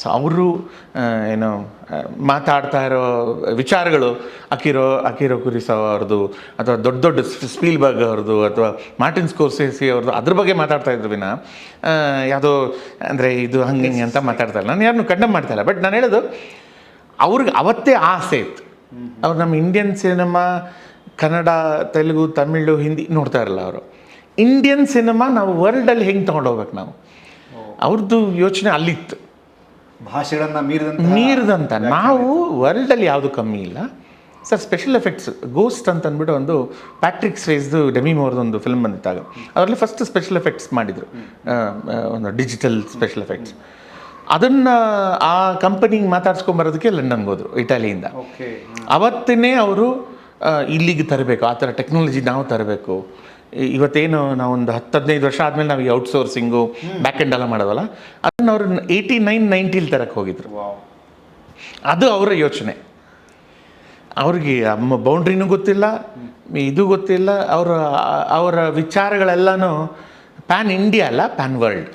So ಅವರು ಏನು ಮಾತಾಡ್ತಾ ಇರೋ ವಿಚಾರಗಳು ಅಕಿರೋ ಅಕಿರೋ ಕುರಿಸೋ ಅವ್ರದ್ದು ಅಥವಾ ದೊಡ್ಡ ದೊಡ್ಡ ಸ್ಪೀಲ್ಬರ್ಗ್ ಅವ್ರದ್ದು ಅಥವಾ ಮಾರ್ಟಿನ್ ಸ್ಕೋರ್ಸೇಸಿ ಅವ್ರದ್ದು ಅದ್ರ ಬಗ್ಗೆ ಮಾತಾಡ್ತಾ ಇದ್ರು ವಿನ. ಯಾವುದೋ ಅಂದರೆ ಇದು ಹಂಗೆ ಹಿಂಗೆ ಅಂತ ಮಾತಾಡ್ತಾ ಇಲ್ಲ ನಾನು ಯಾರನ್ನೂ ಕಂಡಮ್ ಮಾಡ್ತಾ ಇಲ್ಲ. ಬಟ್ ನಾನು ಹೇಳೋದು ಅವ್ರಿಗೆ ಅವತ್ತೇ ಆಸೆ ಇತ್ತು. ಅವ್ರು ನಮ್ಮ ಇಂಡಿಯನ್ ಸಿನಿಮಾ ಕನ್ನಡ ತೆಲುಗು ತಮಿಳು ಹಿಂದಿ ನೋಡ್ತಾ ಇರಲ್ಲ ಅವರು. ಇಂಡಿಯನ್ ಸಿನಿಮಾ ನಾವು ವರ್ಲ್ಡಲ್ಲಿ ಹೆಂಗೆ ತೊಗೊಂಡೋಗ್ಬೇಕು ನಾವು? ಅವ್ರದ್ದು ಯೋಚನೆ ಅಲ್ಲಿತ್ತು. ಭಾಷೆಗಳನ್ನ ಮೀರಿದಂತ. ಮೀರಿದಂತ ನಾವು ವರ್ಲ್ಡಲ್ಲಿ ಯಾವುದು ಕಮ್ಮಿ ಇಲ್ಲ. ಸರ್ ಸ್ಪೆಷಲ್ ಎಫೆಕ್ಟ್ಸ್ ಗೋಸ್ಟ್ ಅಂತ ಅಂದ್ಬಿಟ್ಟು ಒಂದು ಪ್ಯಾಟ್ರಿಕ್ ಸ್ವೇಸ್ದು ಡೆಮಿ ಮೋರ್ದು ಒಂದು ಫಿಲ್ಮ್ ಬಂದಿದ್ದಾಗ ಅದರಲ್ಲಿ ಫಸ್ಟ್ ಸ್ಪೆಷಲ್ ಎಫೆಕ್ಟ್ಸ್ ಮಾಡಿದರು. ಒಂದು ಡಿಜಿಟಲ್ ಸ್ಪೆಷಲ್ ಎಫೆಕ್ಟ್ಸ್ ಅದನ್ನು ಆ ಕಂಪನಿಗೆ ಮಾತಾಡ್ಸ್ಕೊಂಬರೋದಕ್ಕೆ ಲಂಡನ್ಗೆ ಹೋದರು ಇಟಾಲಿಯಿಂದ. ಓಕೆ ಅವತ್ತೇ ಅವರು ಇಲ್ಲಿಗೆ ತರಬೇಕು ಆ ಥರ ಟೆಕ್ನಾಲಜಿ ನಾವು ತರಬೇಕು. ಇವತ್ತೇನು ನಾವು ಒಂದು ಹತ್ತು ಹದಿನೈದು ವರ್ಷ ಆದಮೇಲೆ ನಾವು ಈ ಔಟ್ಸೋರ್ಸಿಂಗು ಬ್ಯಾಕ್ ಎಂಡ್ ಎಲ್ಲ ಮಾಡೋದಲ್ಲ ಅದನ್ನು ಅವರು ಏಯ್ಟಿ ನೈನ್ ನೈಂಟಿಲಿ ತರಕ್ಕೆ ಹೋಗಿದ್ರು. ಅದು ಅವರ ಯೋಚನೆ. ಅವ್ರಿಗೆ ಅಮ್ಮ ಬೌಂಡ್ರಿನೂ ಗೊತ್ತಿಲ್ಲ ಇದು ಗೊತ್ತಿಲ್ಲ ಅವರ ಅವರ ವಿಚಾರಗಳೆಲ್ಲನೂ ಪ್ಯಾನ್ ಇಂಡಿಯಾ ಅಲ್ಲ ಪ್ಯಾನ್ ವರ್ಲ್ಡ್